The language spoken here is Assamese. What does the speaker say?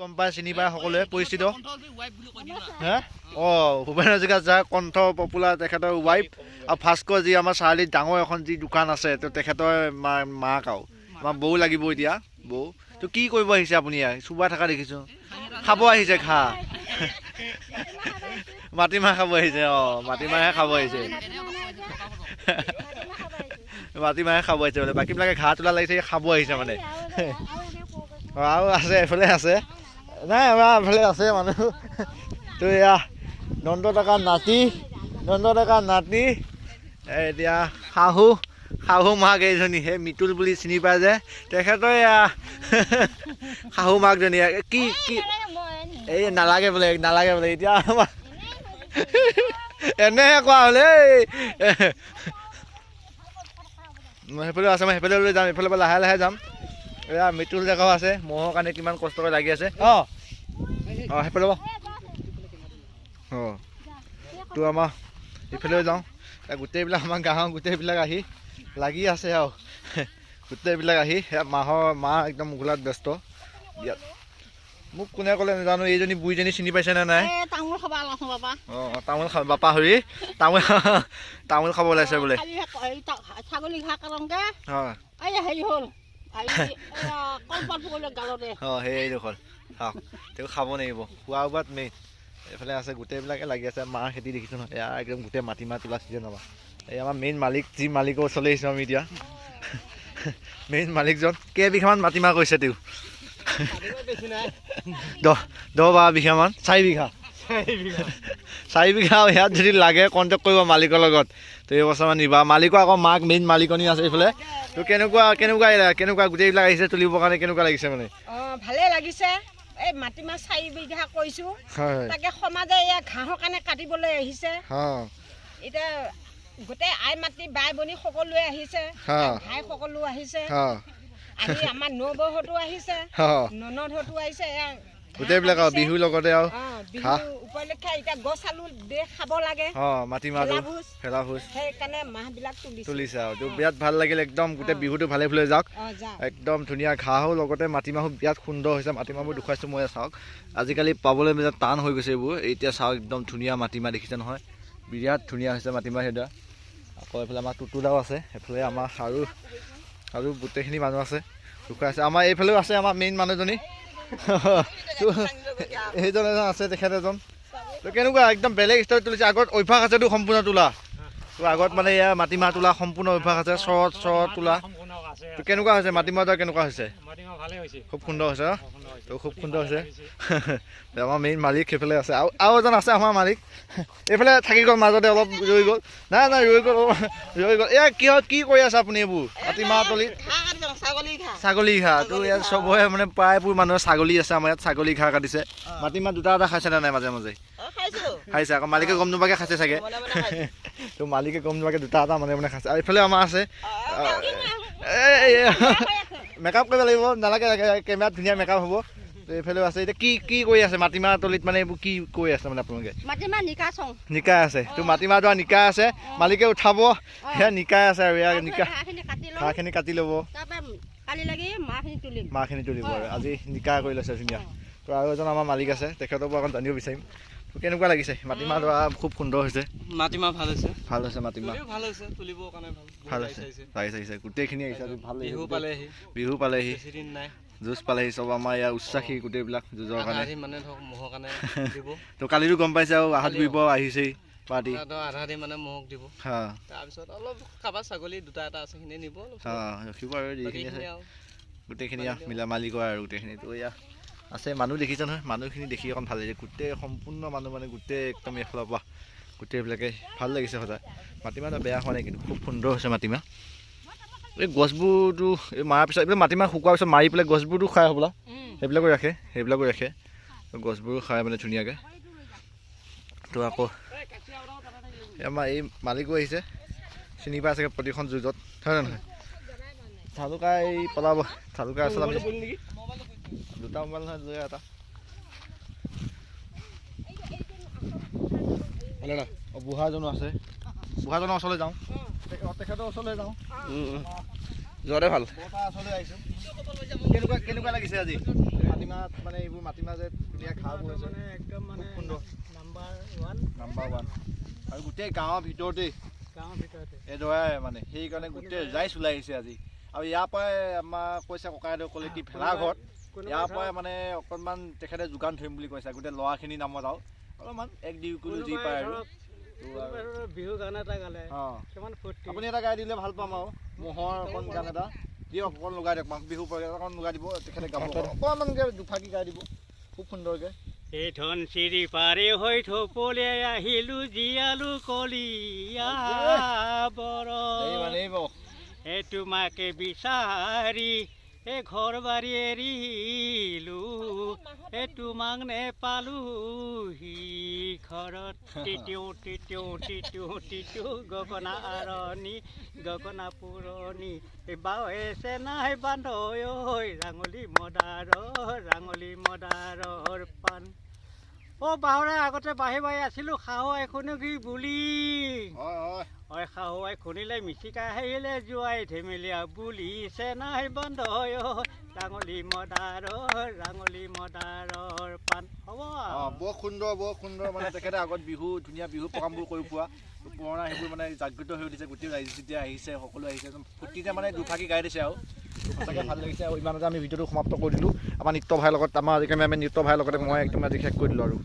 গম পাই চিনি পায় সকলোৱে পৰিচিত। হে? অঁ ভূপেন হাজৰিকা যাৰ কণ্ঠ পপুলাৰ তেখেতৰ ৱাইফ আৰু ফাৰ্ষ্টকৈ যি আমাৰ চাৰিআলিত ডাঙৰ এখন যি দোকান আছে তো তেখেতৰ মা মাক আৰু। আমাৰ বৌ লাগিব এতিয়া বৌ। তো কি কৰিব আহিছে আপুনি চুবাই থকা দেখিছোঁ। খাব আহিছে খা। মাটিমাহ খাব আহিছে অঁ মাটিমাহে খাব আহিছে। মাটিমাহে খাব আহিছে বোলে। বাকীবিলাকে ঘাঁহ তোলা লাগিছে খাব আহিছে মানে। অঁ, আৰু আছে এফালে আছে। নাই আমাৰ এফালে আছে মানুহ। তো এয়া নন্দ ডেকা নাতি নন্দ ডেকা নাতি এতিয়া শাহু শাহু মাক এইজনী সেই মিতুল বুলি চিনি পায় যে। তেখেতৰ এয়া শাহু মাকজনী কি কি এই নালাগে বোলে নালাগে বোলে এতিয়া এনেহে কোৱা হ'লে মই সেইফালে আছে মই সেইফালে যাম এইফালৰ পৰা লাহে লাহে যাম। এয়া মৃত্যুল জেগাও আছে মহৰ কাৰণে কিমান কষ্ট কৰি লাগি আছে। অঁ। অঁ সেইফালে পৰা। অঁ তো আমাৰ ইফালেও যাওঁ। গোটেইবিলাক আমাৰ গাঁৱৰ গোটেইবিলাক আহি লাগি আছে আৰু। গোটেইবিলাক আহি মাহৰ মা একদম গোলাত ব্যস্ত। ইয়াত মোক কোনে ক'লে নাজানো এইজনী বুঢ়ীজনী চিনি পাইছে নে নাই? অঁ তামোল খাব বাপা হৰি তামোল তামোল খাব ওলাইছে বোলে। ছাগলী ঘাঁহ হেৰি হ'ল অঁ সেইডোখৰ চাওক তেওঁ খাব লাগিব। খোৱা বোৱাত মেইন এইফালে আছে গোটেইবিলাকে লাগি আছে। মাৰ খেতি দেখিছোঁ নহয়। এয়া একদম গোটেই মাটিমাহ তোলা ছিজন আমাৰ। এই আমাৰ মেইন মালিক যি মালিকৰ ওচৰলৈ আহিছোঁ আমি এতিয়া। মেইন মালিকজন কেইবিঘামান মাটিমাহ কৰিছে তেওঁ। দহ দহ বাৰ বিঘামান চাৰি বিঘা। চাৰি বিঘা আৰু ইয়াত যদি লাগে কণ্টেক্ট কৰিব মালিকৰ লগত তো এই বছৰমান নিবা। মালিকৰ আকৌ মাক মেইন মালিকনী আছে এইফালে। তো কেনেকুৱা কেনেকুৱা কেনেকুৱা গোটেইবিলাক আহিছে তুলিবৰ কাৰণে কেনেকুৱা লাগিছে মানে? অঁ ভালে লাগিছে। এই মাটিমাহ চাৰি বিঘা কৰিছোঁ। হয় তাকে সমাজে এয়া ঘাঁহৰ কাৰণে কাটিবলৈ আহিছে। এতিয়া গোটেই আই মাতি বাই ভনী সকলোৱে আহিছে। ভাই সকলো আহিছে। আহি আমাৰ নবৌহঁতো আহিছে। ননদহঁতো আহিছে। গোটেইবিলাক আৰু। বিহুৰ লগতে আৰু। বিহু ঘাঁহ। উপলক্ষে এতিয়া গছ আলু দে খাব লাগে। অঁ মাটিমাহটো ভেলাভোজ। ভেলাভোজ। সেইকাৰণে মাহবিলাক তুলিছে। তুলিছে আৰু। তো বিৰাট ভাল লাগিল একদম। গোটেই বিহুটো ভালে ভালে যাওক। অঁ যা একদম ধুনীয়া ঘাঁহো লগতে মাটিমাহো বিৰাট সুন্দৰ হৈছে। মাটিমাহবোৰ দেখুৱাইছোঁ মই চাওক। আজিকালি পাবলৈ বিৰাট টান হৈ গৈছে এইবোৰ। এতিয়া চাওক একদম ধুনীয়া মাটিমাহ দেখিছে নহয়। বিৰাট ধুনীয়া হৈছে মাটিমাহ সেইদৰা। আকৌ এইফালে আমাৰ টুটুলাও আছে। সেইফালে আমাৰ আৰু আৰু গোটেইখিনি মানুহ আছে। দেখুৱাইছে। আমাৰ এইফালেও আছে আমাৰ মেইন মানুহজনী। সেইজন এজন আছে তেখেত এজন তো কেনেকুৱা একদম বেলেগ ষ্টাইলত তুলিছে। আগত অভ্যাস আছেতো সম্পূৰ্ণ তোলা। আগত মানে এয়া মাটিমাহ তোলা সম্পূৰ্ণ অভ্যাস আছে চৰত চৰত তোলা। তো কেনেকুৱা হৈছে মাটিমাহটো কেনেকুৱা হৈছে খুব সুন্দৰ হৈছে? তো খুব সুন্দৰ হৈছে আমাৰ মেইন মালিক সেইফালে আছে আৰু আৰু এজন আছে আমাৰ মালিক এইফালে থাকি গ'ল মাজতে অলপ ৰৈ গ'ল নাই নাই ৰৈ গ'ল ৰৈ গ'ল এয়া কিহত কি কৰি আছে আপুনি এইবোৰ মাটিমাহ তলিত যাওঁ ছাগলী ঘাঁহ ছাগলী ঘাঁহ তো ইয়াত চবৰে মানে প্ৰায়বোৰ মানুহৰ ছাগলী আছে আমাৰ ইয়াত ছাগলী ঘাঁহ কাটিছে মাটিমাহ দুটা এটা খাইছে নে নাই মাজে মাজে খাইছে আকৌ মালিকে গম নোপোৱাকৈ খাইছে চাগে মনে মনে। তো মালিকে গম নোপোৱাকৈ দুটা এটা মানে মানে খাইছে আৰু এইফালে আমাৰ আছে মেকআপ কৰিব লাগিব নালাগে কেমেৰাত ধুনীয়া মেকআপ হ'ব। এইফালেও আছে এতিয়া কি কি কৰি আছে? মাটিমাহ তলিত মানে এইবোৰ কি কৰি আছে মানে আপোনালোকে? মাটিমাহ নিকা আছে। তো মাটিমাহটো আৰু নিকাই আছে মালিকে উঠাব। সেয়া নিকাই আছে আৰু এয়া নিকা। ঘাঁহখিনি কাটি ল'ব। মাহখিনি তুলিব আৰু। আজি নিকা কৰি লৈছে ধুনীয়া। তো আৰু এজন আমাৰ মালিক আছে তেখেতৰ পৰা অকণ জানিব বিচাৰিম। কেনেকুৱা লাগিছে? মাটিমাহটো আৰু খুব সুন্দৰ হৈছে। মাটিমাহ ভাল হৈছে। ভাল হৈছে মাটিমাহ। ভাল হৈছে তুলিবৰ কাৰণে ভাল। হৈছে। আহিছে। আহিছে গোটেইখিনি আহিছে ভাল বিহু পালেহি। বিহু পালেহি। দিন যুঁজ পালেহি চব আমাৰ ইয়াৰ উৎসাহী গোটেইবিলাক যুঁজৰ কাৰণে। মানে ধৰক মহৰ কাৰণে তো কালিতো গম পাইছে আৰু আহাত বিব আহিছেই পাৰ্টি। আধা আধি মানে মহক দিব। তাৰপিছত অলপ কাৰোবাৰ ছাগলী দুটা এটা আছে সেইখিনি নিব ৰখিব আৰু গোটেইখিনি মিলা মালিকৰ আৰু গোটেইখিনি। তো এয়া আছে মানুহ দেখিছে নহয় মানুহখিনি দেখি অকণ ভাল লাগিছে। গোটেই সম্পূৰ্ণ মানুহ মানে গোটেই একদম এফালৰ পৰা গোটেইবিলাকে ভাল লাগিছে সদায় মাটিমাহটো বেয়া হোৱা নাই কিন্তু খুব সুন্দৰ হৈছে মাটিমাহ। এই গছবোৰতো এই মৰাৰ পিছত এইবিলাক মাটিমাহ শুকোৱাৰ পিছত মাৰি পেলাই গছবোৰতো খাই হ'বলা। সেইবিলাকো ৰাখে সেইবিলাকো ৰাখে। গছবোৰো খাই মানে ধুনীয়াকৈ। তো আকৌ আমাৰ এই মালিকো আহিছে। চিনি পাই চাগে প্ৰতিখন যুঁজত হয় নে নহয়? চালুকা এই পলাব আছে আমি দুটা মোবাইল নহয় লৈ এটা বুঢ়াজনো আছে বুঢ়াজনৰ ওচৰলৈ যাওঁ তে- অঁ, তেখেতৰ ওচৰলৈ যাওঁ যোৱাতে ভাল বৰতা ওচৰলৈ আহিছোঁ কেনেকুৱা কেনেকুৱা লাগিছে আজি মাটিমাহ ঔটেঙাত মানে এইবোৰ মাটিমাহ যে ধুনীয়া খাবোৰ আছে মানে একদম মানে খুব সুন্দৰ। নাম্বাৰ ওৱান নাম্বাৰ ওৱান আৰু গোটেই গাঁৱৰ ভিতৰতেই গাঁৱৰ ভিতৰতে মানে সেইকাৰণে গোটেই ৰাইজ ওলাই আহিছে আজি আৰু ইয়াৰ পৰাই আমাৰ কৈছে ককাইদেউ ক'লে কি ভেলাঘৰত ইয়াৰ পৰাই মানে অকণমান তেখেতে যোগান ধৰিম বুলি কৈছে গোটেই ল'ৰাখিনিৰ নামত আৰু। অলপমান এক দুই কিলো যি পায় আৰু। বিহু গান এটা গালে অঁ। কিমান ফূৰ্তি। আপুনি এটা গাই দিলে ভাল পাম আৰু। ম'হৰ অকণ গান এটা। দিয়ক অকণ লগাই দিয়ক মাঘ বিহু পৰে অকণ লগাই দিব তেখেতে গাব। অকণমানকৈ দুফাকি গাই দিব খুব সুন্দৰকৈ। এই ধন চিৰি পাৰে হৈ থপলে আহিলো জীয়ালো কলিয়া বৰ এই তোমাকে বিচাৰি এ ঘৰ বাৰী এৰিলো এ তোমাক নেপালোহি। ঘৰত তিতিও তিতিও তিতিও তিতিও গগনা আৰণি গগনা পুৰণি। এই বাৱে নাই বান্ধ ঐ ৰাঙলী মদাৰ ৰাঙলী মদাৰৰ পাণ। অ' বাহৰে আগতে বাঢ়ি বাঢ়ি আছিলোঁ শাহু এখনো কি বুলি। হয় হয়। অই শাহুৱাই খুন্দিলে মিচিকা আহিলে জোৱাই ধেমেলীয়া বুলিছে নাই বন্ধ ঐ ৰাঙলী মদাৰ ৰাঙলী মদাৰৰ পাণ। হ'ব। বৰ সুন্দৰ বৰ সুন্দৰ মানে তেখেতে আগত বিহু ধুনীয়া বিহু প্ৰগ্ৰামবোৰ কৰি পোৱা পুৰণা সেইবোৰ মানে জাগৃত হৈ উঠিছে গোটেই ৰাইজ যেতিয়া আহিছে সকলো আহিছে ফূৰ্তিতে মানে দুফাকি গাই দিছে আৰু। সঁচাকৈ ভালো লাগিছে। আৰু ইমানতে আমি ভিডিঅ'টো সমাপ্ত কৰি দিলোঁ। আমাৰ নৃত্য ভাইৰ লগত, আমাৰ আজিকালি আমি নৃত্য ভাইৰ লগতে মই একদম আজি শেষ কৰি দিলোঁ আৰু।